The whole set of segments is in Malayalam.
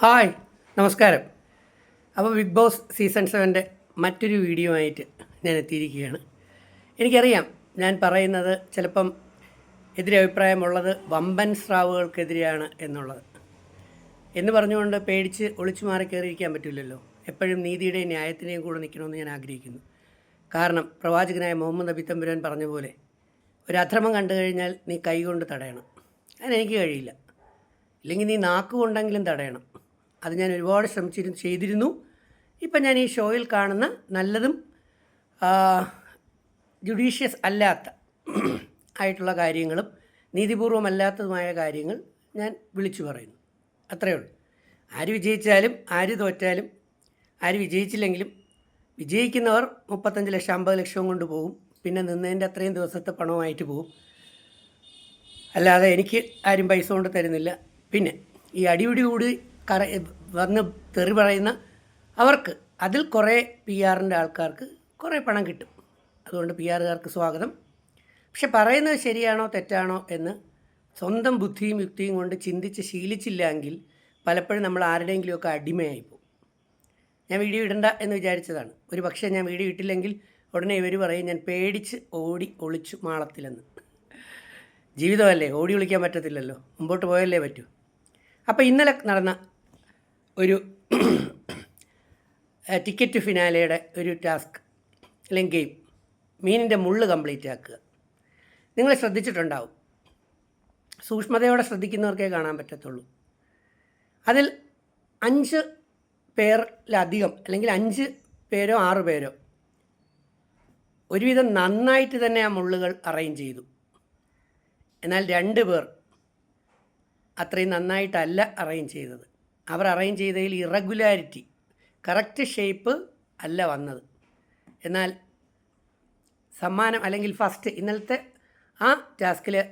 ഹായ് നമസ്കാരം. അപ്പോൾ ബിഗ് ബോസ് സീസൺ സെവന്റെ മറ്റൊരു വീഡിയോ ആയിട്ട് ഞാൻ എത്തിയിരിക്കുകയാണ്. എനിക്കറിയാം ഞാൻ പറയുന്നത് ചിലപ്പം എതിരഭിപ്രായമുള്ളത് വമ്പൻ സ്രാവുകൾക്കെതിരെയാണ് എന്നുള്ളത്. എന്ന് പറഞ്ഞുകൊണ്ട് പേടിച്ച് ഒളിച്ചു മാറി കയറിയിരിക്കാൻ പറ്റില്ലല്ലോ. എപ്പോഴും നീതിയുടെയും ന്യായത്തിന്റെയും കൂടെ നിൽക്കണമെന്ന് ഞാൻ ആഗ്രഹിക്കുന്നു. കാരണം പ്രവാചകനായ മുഹമ്മദ് നബി തമ്പുരാൻ പറഞ്ഞ പോലെ ഒരു അധർമ്മം കണ്ടു കഴിഞ്ഞാൽ നീ കൈകൊണ്ട് തടയണം. അതിനെനിക്ക് കഴിയില്ല. ഇല്ലെങ്കിൽ നീ നാക്കുകൊണ്ടെങ്കിലും തടയണം. അത് ഞാൻ ഒരുപാട് ശ്രമിച്ചിരുന്നു ചെയ്തിരുന്നു. ഇപ്പം ഞാൻ ഈ ഷോയിൽ കാണുന്ന നല്ലതും ജുഡീഷ്യസ് അല്ലാത്ത ആയിട്ടുള്ള കാര്യങ്ങളും നീതിപൂർവമല്ലാത്തതുമായ കാര്യങ്ങൾ ഞാൻ വിളിച്ചു പറയുന്നു. അത്രയേ ഉള്ളൂ. ആര് വിജയിച്ചാലും ആര് തോറ്റാലും ആര് വിജയിച്ചില്ലെങ്കിലും വിജയിക്കുന്നവർ മുപ്പത്തഞ്ച് ലക്ഷം അമ്പത് ലക്ഷവും കൊണ്ട് പോകും. പിന്നെ നിന്നതിന്റെ അത്രയും ദിവസത്തെ പണവുമായിട്ട് പോകും. അല്ലാതെ എനിക്ക് ആരും പൈസ കൊണ്ട് തരുന്നില്ല. പിന്നെ ഈ അടിപിടി കൂടി കറ വന്ന് തെറി പറയുന്ന അവർക്ക് അതിൽ കുറേ പി ആറിന്റെ ആൾക്കാർക്ക് കുറേ പണം കിട്ടും. അതുകൊണ്ട് പി ആറുകാർക്ക് സ്വാഗതം. പക്ഷെ പറയുന്നത് ശരിയാണോ തെറ്റാണോ എന്ന് സ്വന്തം ബുദ്ധിയും യുക്തിയും കൊണ്ട് ചിന്തിച്ച് ശീലിച്ചില്ലെങ്കിൽ പലപ്പോഴും നമ്മൾ ആരുടെയെങ്കിലുമൊക്കെ അടിമയായി പോകും ഞാൻ വീഡിയോ ഇടണ്ട എന്ന് വിചാരിച്ചതാണ്. ഒരു പക്ഷേ ഞാൻ വീഡിയോ ഇട്ടില്ലെങ്കിൽ ഉടനെ ഇവർ പറയും ഞാൻ പേടിച്ച് ഓടി ഒളിച്ചു മാളത്തിലെന്ന്. ജീവിതമല്ലേ? ഓടി ഒളിക്കാൻ പറ്റത്തില്ലല്ലോ. മുമ്പോട്ട് പോയല്ലേ പറ്റൂ. അപ്പോൾ ഇന്നലെ നടന്ന ഒരു ടിക്കറ്റ് ഫിനാലയുടെ ഒരു ടാസ്ക് അല്ലെങ്കിൽ ഗെയിം മീനിന്റെ മുള്ള് കംപ്ലീറ്റ് ആക്കുക. നിങ്ങൾ ശ്രദ്ധിച്ചിട്ടുണ്ടാവും. സൂക്ഷ്മതയോടെ ശ്രദ്ധിക്കുന്നവർക്കേ കാണാൻ പറ്റത്തുള്ളൂ. അതിൽ അഞ്ച് പേരിലധികം അല്ലെങ്കിൽ അഞ്ച് പേരോ ആറ് പേരോ ഒരുവിധം നന്നായിട്ട് തന്നെ ആ മുള്ളുകൾ അറേഞ്ച് ചെയ്തു. എന്നാൽ രണ്ട് പേർ അത്രയും നന്നായിട്ടല്ല അറേഞ്ച് ചെയ്തത്. അവർ അറേഞ്ച് ചെയ്തതിൽ ഇറഗുലാരിറ്റി കറക്റ്റ് ഷേപ്പ് അല്ല വന്നത്. എന്നാൽ സമ്മാനം അല്ലെങ്കിൽ ഫസ്റ്റ് ഇന്നലത്തെ ആ ടാസ്കിൽ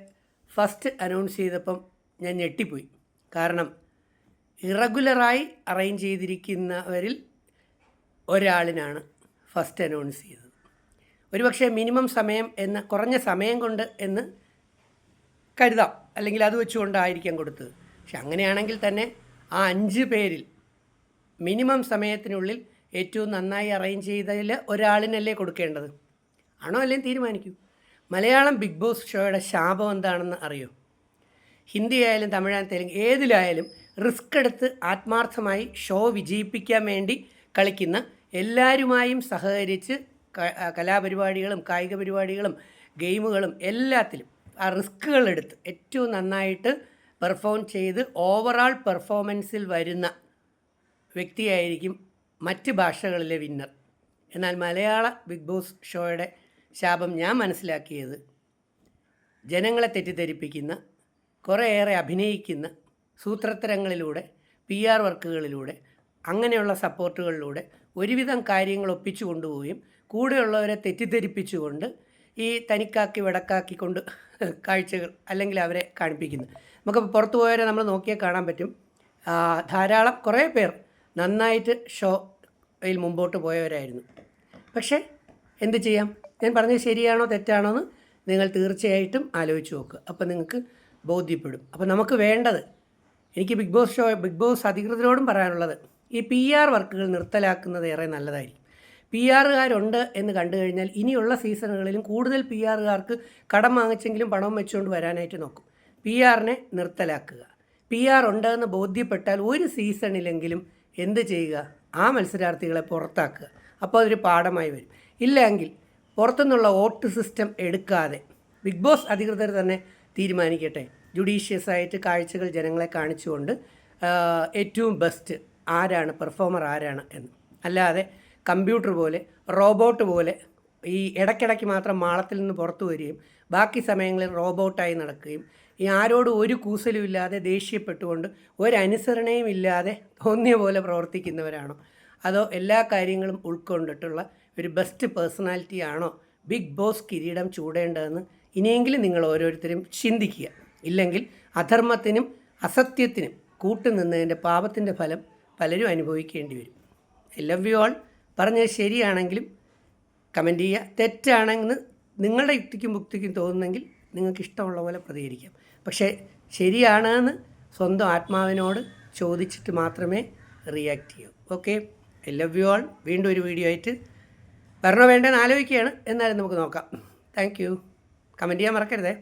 ഫസ്റ്റ് അനൗൺസ് ചെയ്തപ്പം ഞാൻ ഞെട്ടിപ്പോയി. കാരണം ഇറഗുലറായി അറേഞ്ച് ചെയ്തിരിക്കുന്നവരിൽ ഒരാളിനാണ് ഫസ്റ്റ് അനൗൺസ് ചെയ്തത്. ഒരുപക്ഷെ മിനിമം സമയം എന്ന് കുറഞ്ഞ സമയം കൊണ്ട് എന്ന് കരുതാം. അല്ലെങ്കിൽ അത് വെച്ചുകൊണ്ടായിരിക്കാം കൊടുത്തത്. പക്ഷെ അങ്ങനെയാണെങ്കിൽ തന്നെ ആ അഞ്ച് പേരിൽ മിനിമം സമയത്തിനുള്ളിൽ ഏറ്റവും നന്നായി അറേഞ്ച് ചെയ്തതിൽ ഒരാളിനല്ലേ കൊടുക്കേണ്ടത്? ആണോ അല്ലേ തീരുമാനിക്കൂ? മലയാളം ബിഗ് ബോസ് ഷോയുടെ ശാപം എന്താണെന്ന് അറിയോ? ഹിന്ദി ആയാലും തമിഴായാലും തെലുങ്ക് ഏതിലായാലും റിസ്ക് എടുത്ത് ആത്മാർത്ഥമായി ഷോ വിജയിപ്പിക്കാൻ വേണ്ടി കളിക്കുന്ന എല്ലാവരുമായും സഹകരിച്ച് കലാപരിപാടികളും കായിക പരിപാടികളും ഗെയിമുകളും എല്ലാത്തിലും ആ റിസ്ക്കുകൾ എടുത്ത് ഏറ്റവും നന്നായിട്ട് പെർഫോം ചെയ്ത് ഓവറാൾ പെർഫോമൻസിൽ വരുന്ന വ്യക്തിയായിരിക്കും മറ്റ് ഭാഷകളിലെ വിന്നർ. എന്നാൽ മലയാള ബിഗ് ബോസ് ഷോയുടെ ശാപം ഞാൻ മനസ്സിലാക്കിയത് ജനങ്ങളെ തെറ്റിദ്ധരിപ്പിക്കുന്ന കുറേയേറെ അഭിനയിക്കുന്ന സൂത്രത്തരങ്ങളിലൂടെ പി ആർ വർക്കുകളിലൂടെ അങ്ങനെയുള്ള സപ്പോർട്ടുകളിലൂടെ ഒരുവിധം കാര്യങ്ങൾ ഒപ്പിച്ചു കൊണ്ടുപോവുകയും കൂടെയുള്ളവരെ തെറ്റിദ്ധരിപ്പിച്ചുകൊണ്ട് ഈ തനിക്കാക്കി വടക്കാക്കി കൊണ്ട് കാഴ്ചകൾ അല്ലെങ്കിൽ അവരെ കാണിപ്പിക്കുന്നു. നമുക്ക് പുറത്തു പോയവരെ നമ്മൾ നോക്കിയാൽ കാണാൻ പറ്റും. ധാരാളം കുറേ പേർ നന്നായിട്ട് ഷോയിൽ മുമ്പോട്ട് പോയവരായിരുന്നു. പക്ഷേ എന്ത് ചെയ്യാം? ഞാൻ പറഞ്ഞത് ശരിയാണോ തെറ്റാണോ എന്ന് നിങ്ങൾ തീർച്ചയായിട്ടും ആലോചിച്ച് നോക്കുക. അപ്പോൾ നിങ്ങൾക്ക് ബോധ്യപ്പെടും. അപ്പോൾ നമുക്ക് വേണ്ടത് എനിക്ക് big boss show big boss അധികൃതരോടും പറയാനുള്ളത് ഈ പി ആർ വർക്കുകൾ നിർത്തലാക്കുന്നത് ഏറെ നല്ലതായിരിക്കും. പി ആറുകാരുണ്ട് എന്ന് കണ്ടു കഴിഞ്ഞാൽ ഇനിയുള്ള സീസണുകളിലും കൂടുതൽ പി ആറുകാർക്ക് കടം വാങ്ങിച്ചെങ്കിലും പണം വെച്ചുകൊണ്ട് വരാനായിട്ട് നോക്കും. പി ആറിനെ നിർത്തലാക്കുക. പി ആർ ഉണ്ടെന്ന് ബോധ്യപ്പെട്ടാൽ ഒരു സീസണിലെങ്കിലും എന്ത് ചെയ്യുക? ആ മത്സരാർത്ഥികളെ പുറത്താക്കുക. അപ്പോൾ അതൊരു പാഠമായി വരും. ഇല്ലെങ്കിൽ പുറത്തുനിന്നുള്ള വോട്ട് സിസ്റ്റം എടുക്കാതെ ബിഗ് ബോസ് അധികൃതർ തന്നെ തീരുമാനിക്കട്ടെ. ജുഡീഷ്യസ് ആയിട്ട് കാഴ്ചകൾ ജനങ്ങളെ കാണിച്ചുകൊണ്ട് ഏറ്റവും ബെസ്റ്റ് ആരാണ് പെർഫോമർ ആരാണ് എന്ന്. അല്ലാതെ കമ്പ്യൂട്ടർ പോലെ റോബോട്ട് പോലെ ഈ ഇടയ്ക്കിടയ്ക്ക് മാത്രം മാളത്തിൽ നിന്ന് പുറത്തു വരികയും ബാക്കി സമയങ്ങളിൽ റോബോട്ടായി നടക്കുകയും ഈ ആരോട് ഒരു കൂസലും ഇല്ലാതെ ദേഷ്യപ്പെട്ടുകൊണ്ട് ഒരനുസരണയും ഇല്ലാതെ തോന്നിയ പോലെ പ്രവർത്തിക്കുന്നവരാണോ? അതോ എല്ലാ കാര്യങ്ങളും ഉൾക്കൊണ്ടിട്ടുള്ള ഒരു ബെസ്റ്റ് പേഴ്സണാലിറ്റി ആണോ ബിഗ് ബോസ് കിരീടം ചൂടേണ്ടതെന്ന് ഇനിയെങ്കിലും നിങ്ങൾ ഓരോരുത്തരും ചിന്തിക്കുക. ഇല്ലെങ്കിൽ അധർമ്മത്തിനും അസത്യത്തിനും കൂട്ടുനിന്നതിന്റെ പാപത്തിന്റെ ഫലം പലരും അനുഭവിക്കേണ്ടി വരും. I love you all. പറഞ്ഞത് ശരിയാണെങ്കിലും കമന്റ് ചെയ്യുക. തെറ്റാണെന്ന് നിങ്ങളുടെ യുക്തിക്കും മുക്തിക്കും തോന്നുന്നെങ്കിൽ നിങ്ങൾക്ക് ഇഷ്ടമുള്ള പോലെ പ്രതികരിക്കാം. പക്ഷേ ശരിയാണെന്ന് സ്വന്തം ആത്മാവിനോട് ചോദിച്ചിട്ട് മാത്രമേ റിയാക്ട് ചെയ്യൂ. Okay I love you all വീണ്ടും ഒരു വീഡിയോ ആയിട്ട് വരണോ വേണ്ടെന്ന് ആലോചിക്കുകയാണ്. എന്നാലും നമുക്ക് നോക്കാം. താങ്ക് യു കമന്റ് ചെയ്യാൻ മറക്കരുതേ.